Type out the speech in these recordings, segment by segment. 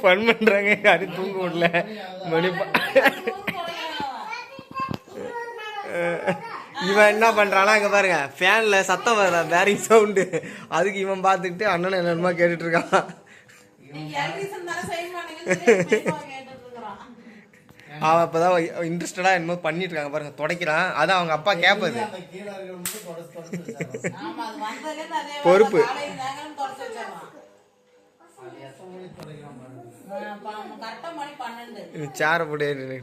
Fun பண்றாங்க யாரும் தூங்க விடல. மணி? இவன் என்ன பண்றானா இங்க பாருங்க ஃபேன்ல சத்தம் வரல பேரிங் சவுண்டு அதுக்கு இவன் பார்த்துக்கிட்டு அண்ணன் என்னமா கேட்டுட்டு இருக்கான். அவன் இப்பதான் இன்ட்ரெஸ்டடா என்னமோ பண்ணிட்டு இருக்காங்க பாருங்க. துடைக்கிறான். அதான் அவங்க அப்பா வேலை. பொறுப்பு. சேரை போட்டு சொல்லுவாங்க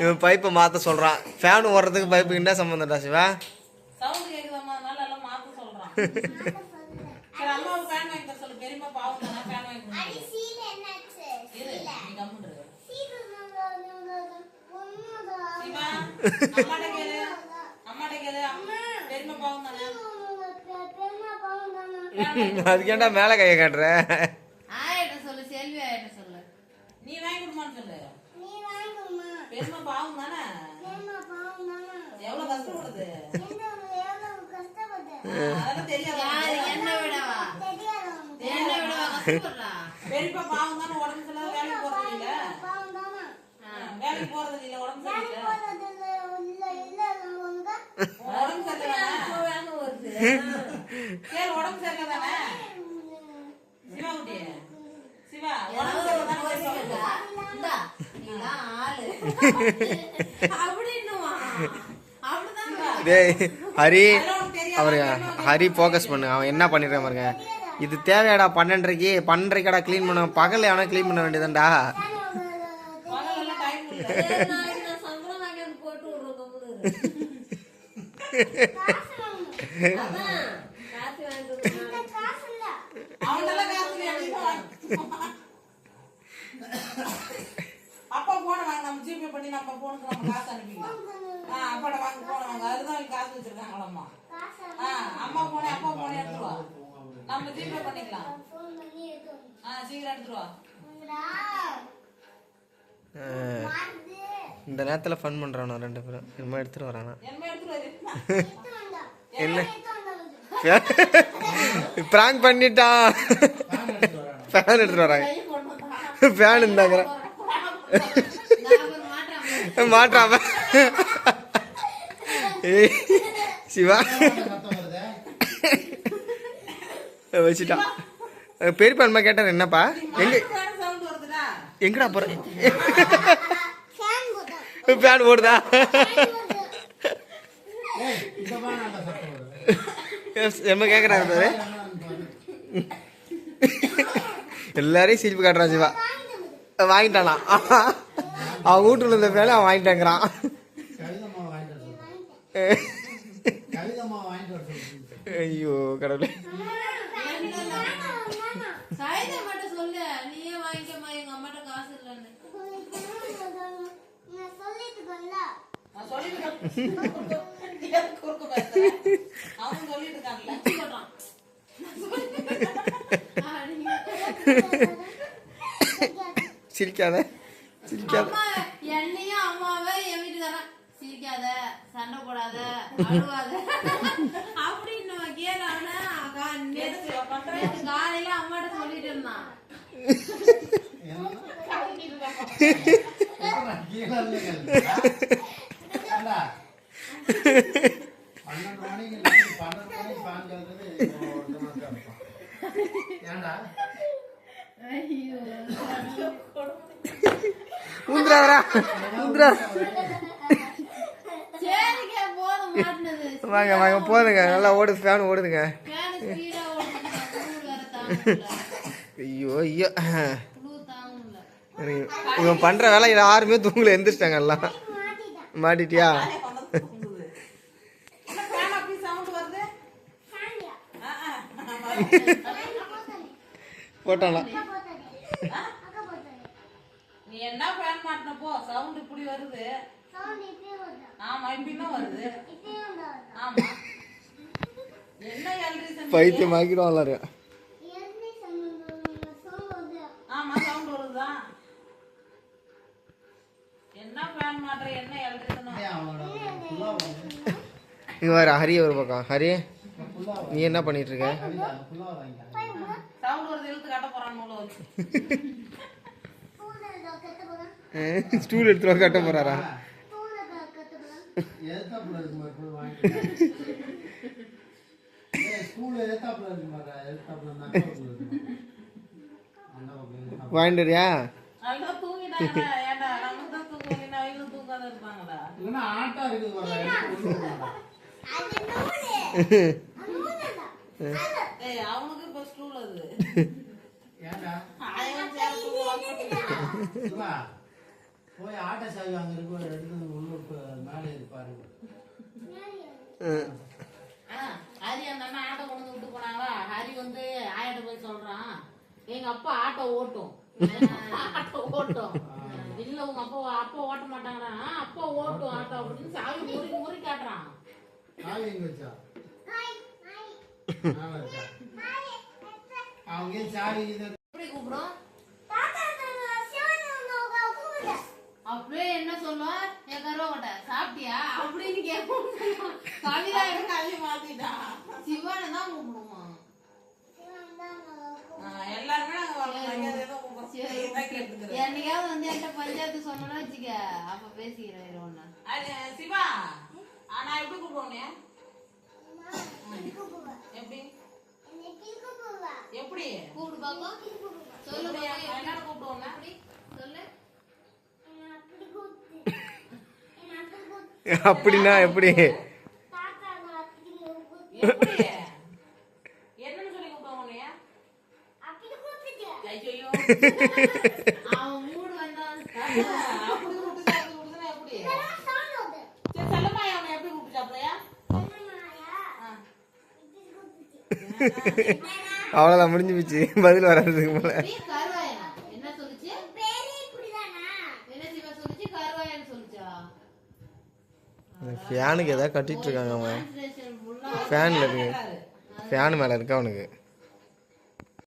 இவன் பைப்பை மாத்த சொல்றான். ஃபேன் ஓடுறதுக்கு பைப்புக்கு என்ன சம்மந்தம்டா சிவா சவுண்ட் கேக்குதாம்மா அதனால எல்லாம் மாத்த சொல்றான் சரி அம்மாவுக்கு ஃபேன் வாங்கி தர சொல்லு பெரியம்மா பாவம் தானே ஃபேன் வாங்கி கொடுங்க இரு நீ கம்முன்னு இரு. சிவா அம்மாட்ட கேளு அம்மாட்ட கேளு பெரியம்மா பாவம் தானே அதுக்கு ஏன்டா மேல கையை காட்டுற ஆயிட்ட சொல்லு செல்வி ஆயிட்ட சொல்லு. நீ வாங்கி கொடுமான்னு சொல்லு. பெரியம்மா பாவம் தானே. எவ்வளவு கஷ்டப்படுது? அதெல்லாம் தெரியாது? யாரு என்ன விடவா? என்ன விடவா? கஷ்டப்படுறா பெரியப்பா பாவம் தானே உடம்பு சரியில்லை வேலைக்கு போறது இல்ல. வேலைக்கு போறது இல்ல உடம்பு சரியில்லை. உடம்பு சரியில்லை சரி உடம்பு சரியில்லை தானே? சிவா குட்டி சிவா உடம்பு சரியில்லை தானே இந்தா, நீதான் ஆளு. அப்படின்னுவா. அப்படிதான் டேய் ஹரி அதெல்லாம் உனக்கு தெரியாது. அவரு ஹரி ஃபோக்கஸ் பண்ணு. அவன் என்ன பண்ணிருக்கான் பாருங்க. இது தேவையாடா பன்னெண்டரைக்கு? பன்னெண்டரைக்கடா க்ளீன் பண்ண. பகல் எவனா க்ளீன் பண்ண போட்டு அப்பா போன வாங்க நம்ம ஜிபே பண்ணி நம்ம போனுக்கு நம்ம காசு அனுப்பிக்கலாம். ஆ அப்பாட வாங்க போன வாங்க. அதுதான் அவங்க காசு வச்சிருக்காங்களாம்மா. ஆ அம்மா போனே அப்பா போனே எடுத்துட்டு நம்ம ஜிபே பண்ணிக்கலாம். ஆ சீக்கிரம் எடுத்துட்டு இந்த நேரத்துல ஃபன் பண்றானோ ரெண்டு பேரும். என்னமோ எடுத்துட்டு வரானா. என்ன பிராங்க் பண்ணிட்டான். ஃபேன் எடுத்துட்டு வராங்க. ஃபேன் இருந்தாங்க நான் ஒரு மாற்றம். மாட்டாம சிவா. வச்சுட்டான். பெரியப்பா அம்மா கேட்டார் என்னப்பா? எங்க எங்கடா போற? ஃபேன் போடுதா என்ன கேட்குறாங்க பாரு. எல்லாரையும் சிரிப்பு காட்டுறான் சிவா. வாங்கிட்டானா? அவன் வீட்டுல இருந்த பேல அவன் வாங்கிட்டாங்கிறான். ஐயோ கடவுளே. சாயந்தரம் மட்டும் சொல்லு. நீயே வாங்கிக்கமா எங்க அம்மாட்ட காசு இல்லைன்னு நான் சொல்லிட்டு இருக்கேன். எதுக்கு குறுக்க பேசுற? அவன் சொல்லிட்டு இருக்கான்ல சொல்றான் சிரிக்காத? சிரிக்காத. அம்மா என்னையும் அம்மாவை என் வீட்டுக்காரன் சிரிக்காத சண்டை போடாத அழுவாத. அப்படின்னு? நேற்று காலையில அம்மாட்ட சொல்லிட்டு இருந்தான் ஊந்துறாதரா ஊந்துறா. வாங்க வாங்க போதுங்க. நல்லா ஓடுது ஃபேன் ஓடுதுங்க. ஐயோ ஐயோ. இவன் பண்ற வேலை யாருமே தூங்கல எந்திரிச்சிட்டாங்க எல்லாம். மாட்டிட்டியா? தூங்குது. என்ன fan அப்படி sound வருது? ஆ, ஆ. போட்டானா? நீ என்ன ஃபேன் மாட்டின போ சவுண்ட் இப்படி வருது. ஆமா இப்படின்னா வருது. ஆமா. என்ன எலக்ட்ரிஷியன் பைத்தியம் ஆக்கிடும் எல்லாரும். ஆமா சவுண்ட் வருதுதான் என்ன ஃபேன் மாட்டுற என்ன எலக்ட்ரிஷியன் ஏன் அவனோட இங்க வர ஹரி ஒரு பக்கம். ஹரி? நீ என்ன பண்ணிட்டு இருக்க ஸ்டூல் எடுத்து கட்ட போறாரா? வாங்கிட்டு வரியா? ஆட்டா இருக்குது போய் ஆட்டோ சாவி அங்க இருக்கு மேலே இருப்பாரு. ஆ, ஹரி அந்த அண்ணா ஆட்டோ கொண்டு வந்து விட்டு போனாங்களா ஹரி வந்து ஆயிட்ட போய் சொல்றான் எங்க அப்பா ஆட்டோ ஓட்டும். ஆட்டோ ஓட்டும். இல்ல உங்க அப்பா அப்பா ஓட்ட மாட்டாங்கடா. "ஆ, அப்பா ஓட்டும் ஆட்டோ. அப்படின்னு சாவி முறி முறி காட்டுறான். சாவி எங்க வச்சா? அப்படியே என்ன சொல்லுவோம் என் கருவாக்கட்டை சாப்பிட்டியா? அப்படின்னு கேட்போம். கவிதா கல்வி மாத்திட்டான் சிவானை தான் கூப்பிடுவோம் எல்லாருமே என்னைக்காவது வந்து என்கிட்ட பஞ்சாயத்து சொன்னோன்னு வச்சுக்க. அப்ப பேசிக்கிறேன் சிவா நான் எப்படி கூப்பிடுவோனே எப்படி? எப்படி? கூப்பிடு சொல்லு சொல்லு. அப்படின்னா எப்படி? எப்படி? என்னன்னு சொல்லி கூப்பிடுவோனே ஐயோ அவன் மூடு வந்தான் அப்படி கூப்பிட்டு அப்படி கூப்பிட்டுனா எப்படி சரி செல்லம்மா அவனை எப்படி கூப்பிட்டாப்லையா அவ்வளோதான் முடிஞ்சு போச்சு. பதில் வராதுக்கு போல. நீ கருவாயனா என்ன சொல்லுச்சு? என்ன சிவா சொல்லுச்சு? கருவாயன்னு சொல்லுச்சா? ஃபேனுக்கு ஏதாவது கட்டிட்டு இருக்காங்க அவன். ஃபேனில் இருக்கு. ஃபேன் மேலே இருக்கு அவனுக்கு?